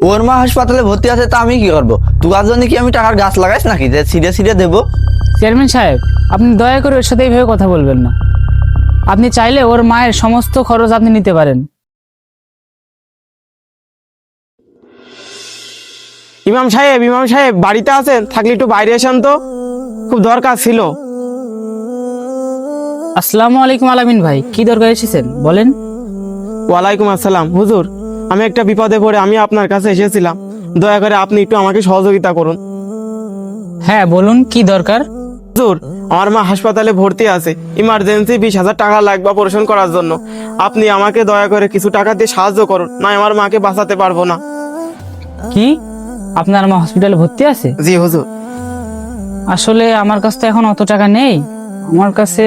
ওর মা হাসপাতালে ভর্তি আছে তা আমি কি করব? তুকার জন্য কি আমি টাকার গাছ লাগাইস নাকি? যে ছিঁড়ে ছিঁড়ে দেবো। চেয়ারম্যান সাহেব আপনি দয়া করে ওর সাথে এইভাবে কথা বলবেন না। আপনি চাইলে ওর মায়ের সমস্ত খরচ আপনি নিতে পারেন। ইমাম সাহেব ইমাম সাহেব বাড়িতে আছেন? থাকলে একটু বাইরে আসেন তো। খুব দরকার ছিল। আসসালামু আলাইকুম আলামিন ভাই কি দরকার এসেছেন? বলেন। ওয়ালাইকুম আসসালাম। হুজুর আমি একটা বিপদে পড়ে আমি আপনার কাছে এসেছিলাম। দয়া করে আপনি একটু আমাকে সহযোগিতা করুন। হ্যাঁ বলুন কি দরকার? হুজুর আমার মা হাসপাতালে ভর্তি আছে। ইমার্জেন্সি বিশ হাজার টাকা লাগবে অপারেশন করার জন্য। আপনি আমাকে দয়া করে কিছু টাকা দিয়ে সাহায্য করুন না আমার মাকে বাঁচাতে পারব না। কি? আপনার মা হসপিটালে ভর্তি আছে? জি হুজুর। আসলে আমার কাছে তো এখন অত টাকা নেই। আমার কাছে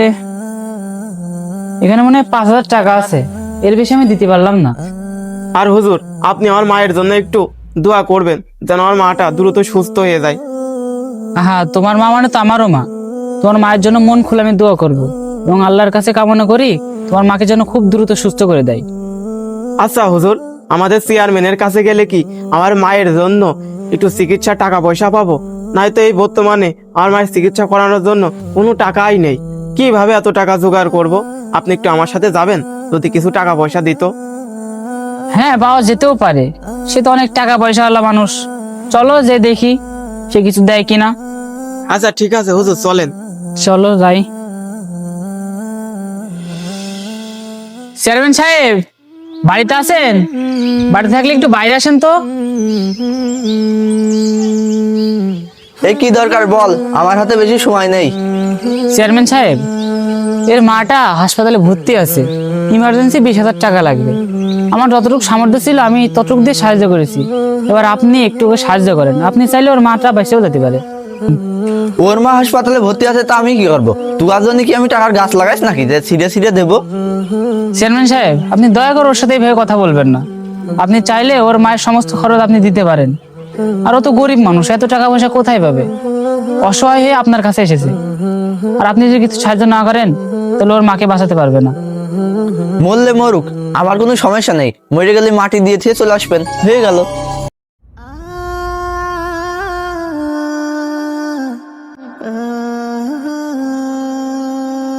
এখানে মনে হয় পাঁচ হাজার টাকা আছে। এর বেশি আমি দিতে পারলাম না। আর হুজুর আপনি আমার মায়ের জন্য একটু দোয়া করবেন যেন আমার মাটা দ্রুত সুস্থ হয়ে যায়। হ্যাঁ তোমার মা মানে তো আমারও মা। তোমার মায়ের জন্য মন খুলে আমি দোয়া করব। এবং আল্লাহর কাছে কামনা করি তোমার মাকে যেন খুব দ্রুত সুস্থ করে দেয়। আচ্ছা হুজুর আমাদের চেয়ারম্যানের কাছে গেলে কি আমার মায়ের জন্য একটু চিকিৎসা টাকা পয়সা পাবো? নয়তো এই বর্তমানে আমার মায়ের চিকিৎসা করানোর জন্য কোনো টাকাই নেই। কীভাবে এত টাকা জোগাড় করব? আপনি একটু আমার সাথে যাবেন যদি কিছু টাকা পয়সা দিত। হ্যাঁ পাওয়া যেতেও পারে। সে তো অনেক টাকা পয়সাওয়ালা মানুষ। চলো যে দেখি সে কিছু দেয় কিনা। আচ্ছা ঠিক আছে হুজুর চলেন। চলো যাই। চেয়ারম্যান সাহেব বাড়িতে আছেন? বাড়িতে থাকলে একটু বাইরে আসেন তো। এ কি দরকার বল? আমার হাতে বেশি সময় নেই। চেয়ারম্যান সাহেব এর মাটা হাসপাতালে ভর্তি আছে। ইমার্জেন্সি বিশ হাজার টাকা লাগবে। আমার যতটুকু সামর্থ্য ছিল আমি ততটুকু দিয়ে সাহায্য করেছি। এবার আপনি একটু সাহায্য করেন। আপনি চাইলে ওর মাটা বেঁচেও যেতে পারে। ওর মা হাসপাতালে ভর্তি আছে তা আমি কি করব? তুকার জন্য কি আমি টাকার গাছ লাগাইস নাকি? যে ছিঁড়ে ছিঁড়ে দেবো? চেয়ারম্যান সাহেব আপনি দয়া করে ওর সাথে এইভাবে কথা বলবেন না। আপনি চাইলে ওর মায়ের সমস্ত খরচ আপনি দিতে পারেন। আর ও তো গরিব মানুষ এত টাকা পয়সা কোথায় পাবে? অসহায় হয়ে আপনার কাছে এসেছে। আর আপনি যদি কিছু সাহায্য না করেন তাহলে ওর মাকে বাঁচাতে পারবে না। মরলে মরুক আমার কোনো সমস্যা নেই। মরে গেলে মাটি দিয়ে থিয়ে চলে আসবেন। হয়ে গেল।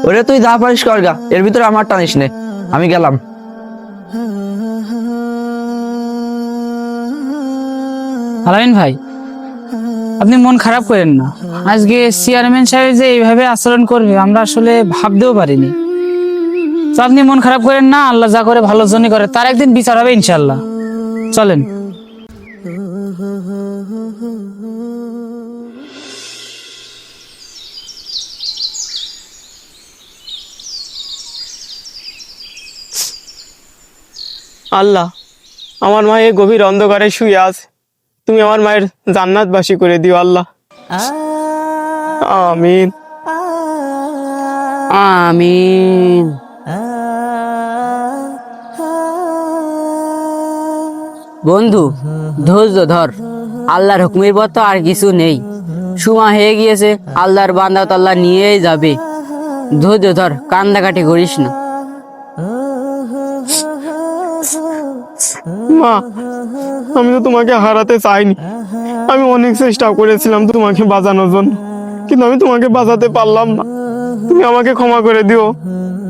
ওরে তুই যা পারিস কর গা এর ভিতরে আমার টানিস নে। আমি গেলাম। আলামিন ভাই আপনি মন খারাপ করেন না। আজকে চেয়ারম্যান সাহেব যে এইভাবে আচরণ করবে, আমরা আসলে ভাবতেও পারিনি। তো আপনি মন খারাপ করেন না, আল্লাহ যা করে ভালো জনই করে, তার একদিন বিচার হবে ইনশাল্লাহ চলেন। আল্লাহ, আমার মা এই গভীর অন্ধকারে শুয়ে আছে। তুমি আমার মায়ের জান্নাত জান্নাতবাসী করে দিও আল্লাহ। আমিন। আমিন। বন্ধু, ধৈর্য ধর। আল্লাহর হুকুমের পর তো আর কিছু নেই। সুমা হয়ে গিয়েছে, আল্লাহর বান্দা আল্লাহ নিয়েই যাবে। ধৈর্য ধর, কান্দাকাটি করিস না। মা আমি তো তোমাকে হারাতে চাইনি। আমি অনেক চেষ্টা করেছিলাম তোমাকে বাঁচানোর জন্য, কিন্তু আমি তোমাকে বাঁচাতে পারলাম না। তুমি আমাকে ক্ষমা করে দিও,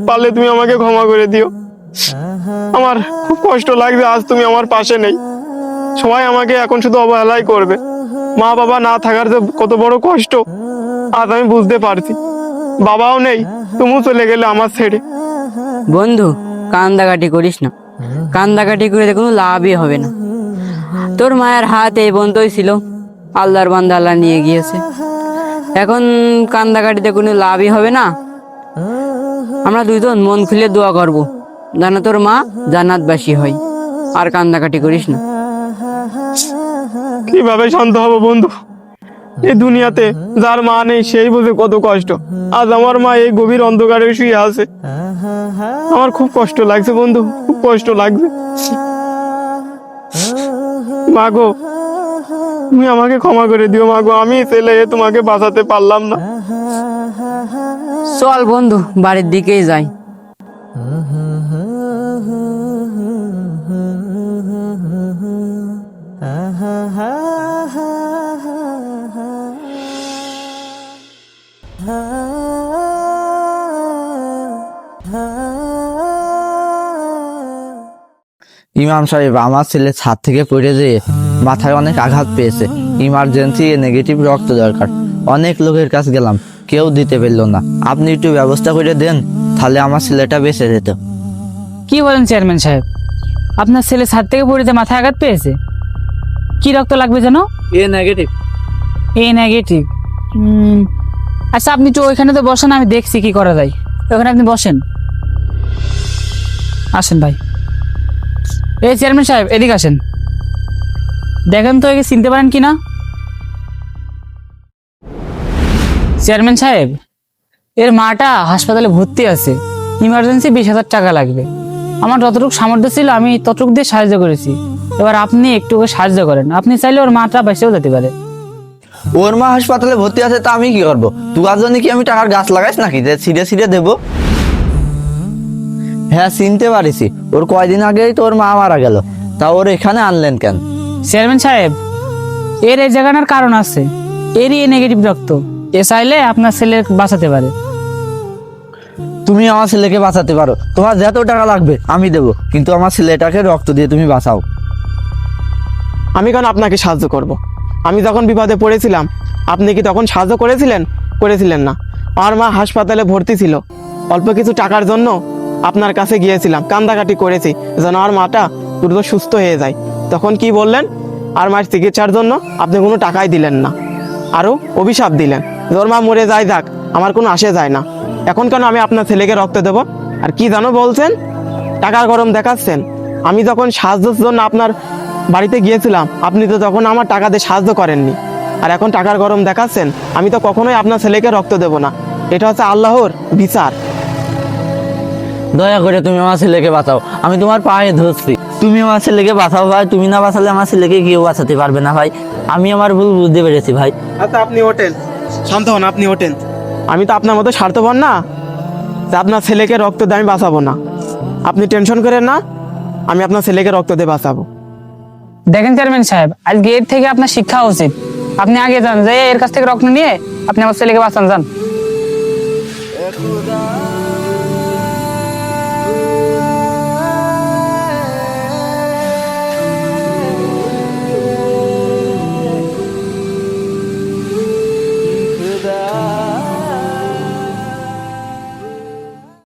পারলে তুমি আমাকে ক্ষমা করে দিও। আমার খুব কষ্ট লাগবে আজ তুমি আমার পাশে নেই। সবাই আমাকে এখন শুধু অবহেলাই করবে। মা বাবা না থাকার যে কত বড় কষ্ট, আজ আমি বুঝতে পারছি। বাবাও নেই, তুমিও চলে গেলে আমার ছেড়ে। বন্ধু, কান্দাকাটি করিস না। কান্দাকাটি করে কোনো লাভই হবে না। তোর মায়ের হাত এই বন্ধই ছিল। আল্লাহর বান্দা আল্লাহ নিয়ে গিয়েছে। এখন কান্দাকাটিতে কোনো লাভই হবে না। আমরা দুইজন মন খুলে দোয়া করব, যেন তোর মা জান্নাতবাসী হয়। আর কান্দাকাটি করিস না। কীভাবে শান্ত হব বন্ধু? এই দুনিয়াতে যার মা নেই, সেই বুঝে কত কষ্ট। আজ আমার মা এই গভীর অন্ধকারে শুয়ে আছে। আমার খুব কষ্ট লাগছে বন্ধু, খুব কষ্ট লাগছে। মা গো, তুমি আমাকে ক্ষমা করে দিও, মা গো, আমি ছেলে তোমাকে বাঁচাতে পারলাম না। চল বন্ধু, বাড়ির দিকেই যাই। ইমাম সাহেব আমার ছেলে ছাদ থেকে পড়ে যেয়ে মাথায় অনেক আঘাত পেয়েছে। ইমার্জেন্সি নেগেটিভ রক্ত দরকার। অনেক লোকের কাছে গেলাম কেউ দিতে পারল না। আপনি একটু ব্যবস্থা করে দেন তাহলে আমার ছেলেটা বেঁচে যেত। কি বলেন চেয়ারম্যান সাহেব? আপনার ছেলে ছাদ থেকে পড়িতে মাথায় আঘাত পেয়েছে? কি রক্ত লাগবে যেন? এ নেগেটিভ এ নেগেটিভ আচ্ছা আপনি তো ওইখানে তো বসেন আমি দেখছি কি করা যায়। ওখানে আপনি বসেন। আসেন ভাই। এই চেয়ারম্যান সাহেব, এদিকে আসেন। দেখেন তো একে চিনতে পারেন কি না চেয়ারম্যান সাহেব, এর মাটা হাসপাতালে ভর্তি আছে। ইমার্জেন্সি বিশ হাজার টাকা লাগবে। আমার যতটুকু সামর্থ্য ছিল, আমি ততটুকু দিয়ে সাহায্য করেছি। এবার আপনি একটু ওকে সাহায্য করেন। আপনি চাইলে ওর মাটা বেঁচেও যেতে পারে। ওর মা হাসপাতালে ভর্তি আছে, তা আমি কি করব? তুয়ার জন্য কি আমি টাকার গাছ লাগাইছ নাকি? যে ছিঁড়ে ছিঁড়ে দেবো। হ্যাঁ চিনতে পারিছি। ওর কয়দিন আগেই তো ওর মা মারা গেল। তা ওর এখানে আনলেন কেন? চেয়ারম্যান সাহেব এর এই জায়গাটার কারণ আছে। এরই এ নেগেটিভ রক্ত। এ চাইলে আপনার ছেলে বাঁচাতে পারে। তুমি আমার ছেলেকে বাঁচাতে পারো। তোমার যত টাকা লাগবে আমি দেবো। কিন্তু আমার ছেলেটাকে রক্ত দিয়ে তুমি বাঁচাও। আমি কেন আপনাকে সাহায্য করব। আমি যখন বিপদে পড়েছিলাম আপনি কি তখন সাহায্য করেছিলেন? করেছিলেন না। আমার মা হাসপাতালে ভর্তি ছিল। অল্প কিছু টাকার জন্য আপনার কাছে গিয়েছিলাম, কান্দাকাটি করেছি, যেন আমার মাটা দ্রুত সুস্থ হয়ে যায়। তখন কি বললেন? আর মায়ের চিকিৎসার জন্য আপনি কোনো টাকাই দিলেন না, আরও অভিশাপ দিলেন। ওর মা মরে যায় যাক, আমার কোনো আসে যায় না। এখন কেন আমি আপনার ছেলেকে রক্ত দেব? আর কি জানো বলছেন? টাকার গরম দেখাচ্ছেন। আমি যখন সাহায্যের জন্য আপনার বাড়িতে গিয়েছিলাম, আপনি তো তখন আমার টাকা দিয়ে সাহায্য করেননি। আর এখন টাকার গরম দেখাচ্ছেন, আমি তো কখনোই আপনার ছেলেকে রক্ত দেব না। এটা হচ্ছে আল্লাহর বিচার। দয়া করে তুমি আমার ছেলেকে বাঁচাও। আমি তোমার পায়ে ধরছি। তুমি আমার ছেলেকে বাঁচাও ভাই। তুমি না বাঁচালে আমার ছেলেকে কেউ বাঁচাতে পারবে না ভাই। আমি আমার ভুল বুঝতে পেরেছি ভাই। আচ্ছা আপনি ওঠেন শান্ত হন আপনি ওঠেন আমি তো আপনার মতো স্বার্থপর না। যে আপনার ছেলেকে রক্ত দিয়ে আমি বাঁচাবো না। আপনি টেনশন করেন না। আমি আপনার ছেলেকে রক্ত দিয়ে বাঁচাবো। দেখেন চেয়ারম্যান সাহেব আজকে এর থেকে আপনার শিক্ষা উচিত। আপনি আগে যান যে এর কাছ থেকে রক্ত নিয়ে আপনি আমার ছেলেকে বাঁচান যান।